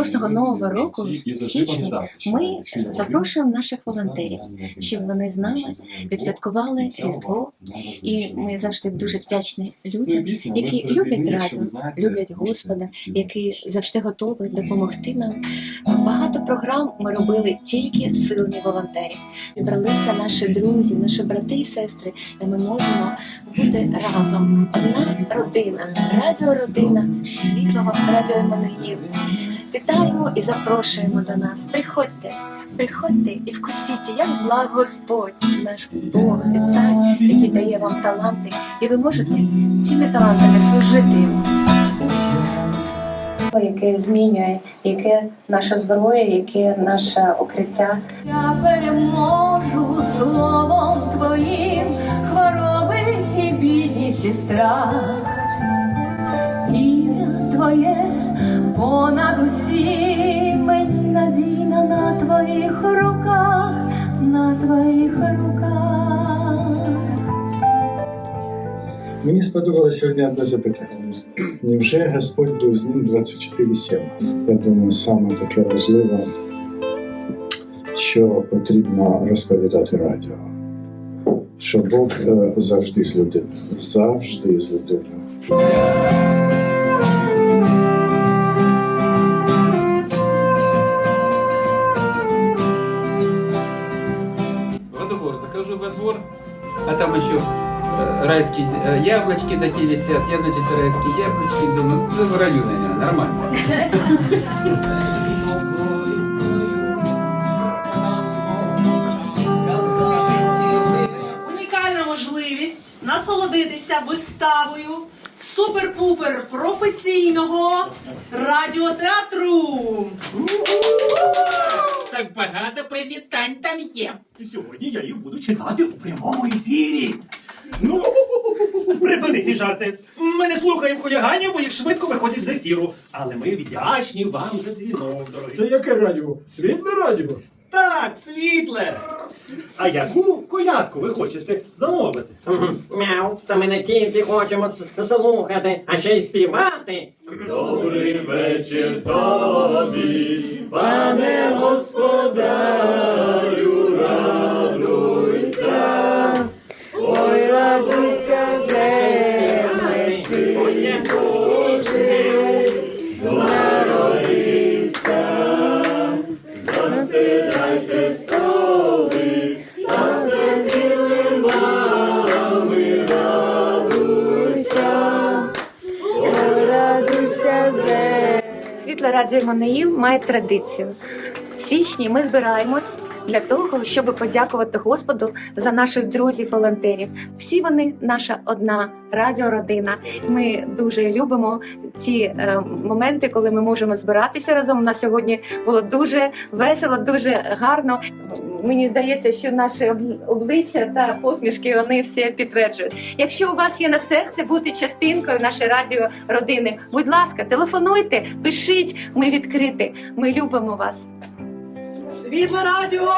Кожного нового року в січні ми запрошуємо наших волонтерів, щоб вони з нами відсвяткували Різдво. І ми завжди дуже вдячні людям, які люблять радіо, люблять Господа, які завжди готові допомогти нам. Багато програм ми робили тільки силами волонтерів. Зібралися наші друзі, наші брати і сестри, і ми можемо бути разом. Одна родина, радіородина, світлого радіо Еммануїл. Вітаємо і запрошуємо до нас. Приходьте, приходьте і вкусіть, як благ Господь, наш Бог і цар, який дає вам таланти, і ви можете цими талантами служити йому. Яке змінює, яке наша зброя, яке наше укриття. Я переможу словом твоїм хвороби і бідність і страх. Ім'я твоє понад усім мені надійна на твоїх руках, на твоїх руках. Мені сподобалося сьогодні одне запитання. Невже Господь був з ним 24-7? Я думаю, саме таке важливе, що потрібно розповідати радіо. Що Бог е, завжди з людиною. Завжди з людиною. Двор, захожу во двор, а там еще э, райские э, яблочки такие висят, я, значит, райские яблочки, думаю, ну, в раю, наверное, нормально. Насолодитися виставою супер-пупер професійного радіотеатру. Так багато привітань там є. І Сьогодні я їх буду читати у прямому ефірі. Ну, припини ці жарти. Ми не слухаємо хуліганів, бо їх швидко виходять з ефіру. Але ми вдячні вам за дзвінок, дорогі. Це яке радіо? Світле радіо? Так, світле. А яку колядку ви хочете замовити? Мяу, та ми не тільки хочемо с- слухати, а ще й співати. Добрий вечір тобі, пане Світле радіо Еммануїл має традицію. В січні ми збираємось для того, щоб подякувати Господу за наших друзів-волонтерів. Всі вони наша одна радіородина. Ми дуже любимо ці е, моменти, коли ми можемо збиратися разом. У нас сьогодні було дуже весело, дуже гарно. Мені здається, що наші обличчя та посмішки вони все підтверджують. Якщо у вас є на серці бути частинкою нашої радіородини, будь ласка, телефонуйте, пишіть. Ми відкриті. Ми любимо вас. Світло радіо!